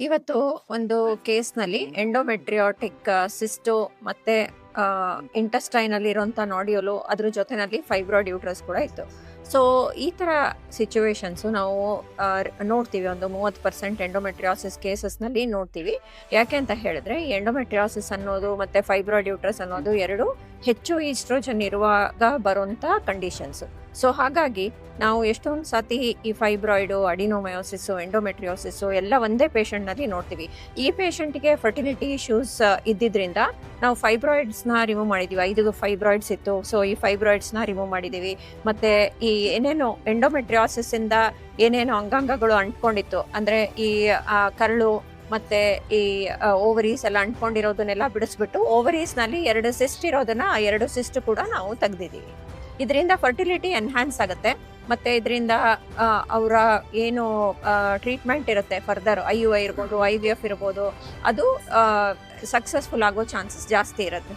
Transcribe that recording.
ಇವತ್ತು ಒಂದು ಕೇಸ್ನಲ್ಲಿ ಎಂಡೋಮೆಟ್ರಿಯಾಟಿಕ್ ಸಿಸ್ಟು ಮತ್ತೆ ಇಂಟಸ್ಟೈನ್ ಅಲ್ಲಿ ಇರುವಂತ ನೋಡಿಯೋಲು ಅದ್ರ ಜೊತೆನಲ್ಲಿ ಫೈಬ್ರಾಯ್ಡ್ ಯೂಟ್ರಸ್ ಕೂಡ ಇತ್ತು. ಸೊ, ಈ ತರ ಸಿಚುವೇಶನ್ಸ್ ನಾವು ನೋಡ್ತೀವಿ. ಒಂದು ಮೂವತ್ತು ಪರ್ಸೆಂಟ್ ಎಂಡೋಮೆಟ್ರಿಯಾಸಿಸ್ ಕೇಸಸ್ನಲ್ಲಿ ನೋಡ್ತೀವಿ. ಯಾಕೆ ಅಂತ ಹೇಳಿದ್ರೆ ಎಂಡೋಮೆಟ್ರಿಯಾಸಿಸ್ ಅನ್ನೋದು ಮತ್ತೆ ಫೈಬ್ರಾಯ್ಡ್ ಯೂಟ್ರಸ್ ಅನ್ನೋದು ಎರಡು ಹೆಚ್ಚು ಈಸ್ಟ್ರೋಜನ್ ಇರುವಾಗ ಬರುವಂಥ ಕಂಡೀಷನ್ಸ್. ಸೊ ಹಾಗಾಗಿ ನಾವು ಎಷ್ಟೊಂದು ಸತಿ ಈ ಫೈಬ್ರಾಯ್ಡು ಅಡಿನೋಮಯೋಸಿಸ್ಸು ಎಂಡೋಮೆಟ್ರಿಯೋಸಿಸ್ಸು ಎಲ್ಲ ಒಂದೇ ಪೇಷಂಟ್ನಲ್ಲಿ ನೋಡ್ತೀವಿ. ಈ ಪೇಷಂಟ್ಗೆ ಫರ್ಟಿಲಿಟಿ ಇಶ್ಯೂಸ್ ಇದ್ದಿದ್ರಿಂದ ನಾವು ಫೈಬ್ರಾಯ್ಡ್ಸ್ನ ರಿಮೂವ್ ಮಾಡಿದ್ದೀವಿ ಐದು ಫೈಬ್ರಾಯ್ಡ್ಸ್ ಇತ್ತು. ಸೊ ಈ ಫೈಬ್ರಾಯ್ಡ್ಸ್ನ ರಿಮೂವ್ ಮಾಡಿದ್ದೀವಿ ಮತ್ತೆ ಈ ಏನೇನು ಎಂಡೋಮೆಟ್ರಿಯೋಸಿಸ್ಸಿಂದ ಏನೇನು ಅಂಗಾಂಗಗಳು ಅಂಟ್ಕೊಂಡಿತ್ತು. ಅಂದ್ರೆ ಈ ಕರಳು ಮತ್ತೆ ಈ ಓವರೀಸ್ ಎಲ್ಲ ಅಂಟ್ಕೊಂಡಿರೋದನ್ನೆಲ್ಲ ಬಿಡಿಸ್ಬಿಟ್ಟು ಓವರೀಸ್ನಲ್ಲಿ ಎರಡು ಸಿಸ್ಟ್ ಇರೋದನ್ನ, ಆ ಎರಡು ಸಿಸ್ಟ್ ಕೂಡ ನಾವು ತೆಗ್ದಿದ್ದೀವಿ. ಇದರಿಂದ ಫರ್ಟಿಲಿಟಿ ಎನ್ಹ್ಯಾನ್ಸ್ ಆಗುತ್ತೆ. ಮತ್ತೆ ಇದರಿಂದ ಅವರ ಏನು ಟ್ರೀಟ್ಮೆಂಟ್ ಇರುತ್ತೆ ಫರ್ದರ್ ಐ ಯು ಐ ಇರ್ಬೋದು ಐ ವಿ ಎಫ್ ಇರ್ಬೋದು. ಅದು ಸಕ್ಸಸ್ಫುಲ್ ಆಗೋ ಚಾನ್ಸಸ್ ಜಾಸ್ತಿ ಇರುತ್ತೆ.